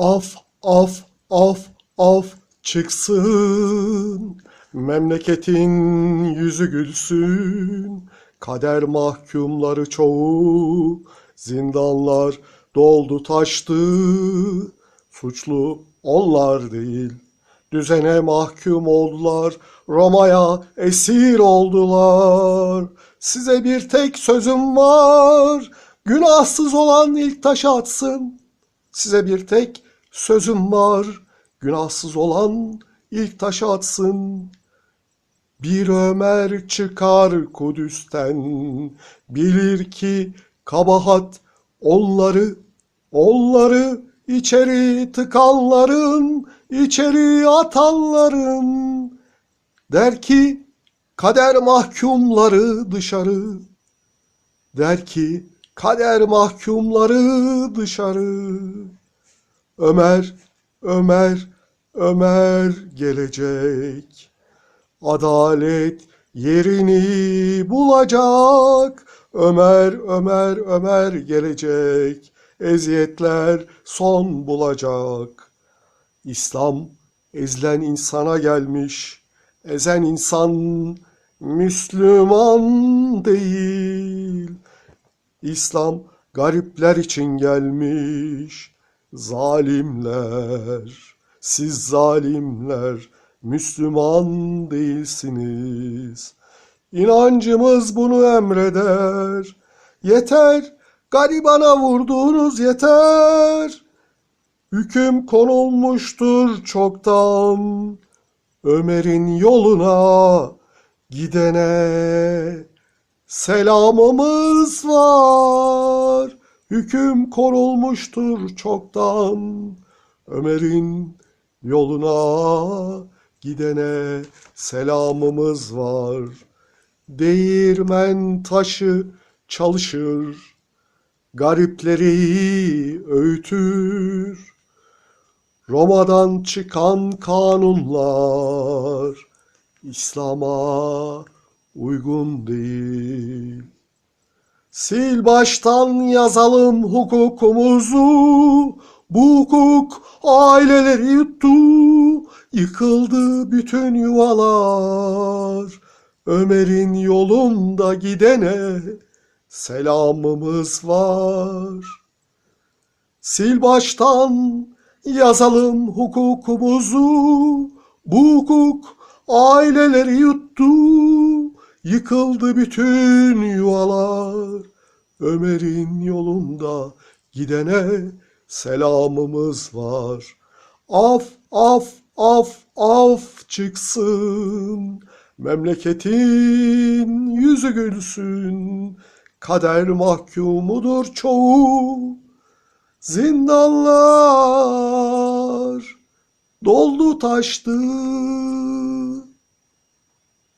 Af, af, af, af çıksın. Memleketin yüzü gülsün. Kader mahkumları çoğu. Zindanlar doldu taştı. Suçlu onlar değil. Düzene mahkum oldular. Roma'ya esir oldular. Size bir tek sözüm var. Günahsız olan ilk taşı atsın. Size bir tek sözüm var. Günahsız olan ilk taşı atsın. Bir Ömer çıkar Kudüs'ten. Bilir ki kabahat onları, onları içeri tıkanların, içeri atanların. Der ki kader mahkumları dışarı. Der ki kader mahkumları dışarı. Ömer, Ömer, Ömer gelecek. Adalet yerini bulacak. Ömer, Ömer, Ömer gelecek. Eziyetler son bulacak. İslam ezilen insana gelmiş. Ezen insan Müslüman değil. İslam garipler için gelmiş. Zalimler, siz zalimler, Müslüman değilsiniz. İnancımız bunu emreder. Yeter, garibana vurduğunuz yeter. Hüküm konulmuştur çoktan. Ömer'in yoluna gidene selamımız var. Hüküm korulmuştur çoktan. Ömer'in yoluna gidene selamımız var. Değirmen taşı çalışır, garipleri öğütür. Roma'dan çıkan kanunlar İslam'a uygun değil. Sil baştan yazalım hukukumuzu. Bu hukuk aileleri yuttu. Yıkıldı bütün yuvalar. Ömer'in yolunda gidene selamımız var. Sil baştan yazalım hukukumuzu. Bu hukuk aileleri yuttu. Yıkıldı bütün yuvalar. Ömer'in yolunda gidene selamımız var. Af, af, af, af çıksın. Memleketin yüzü gülsün. Kader mahkumudur çoğu. Zindanlar doldu taştı.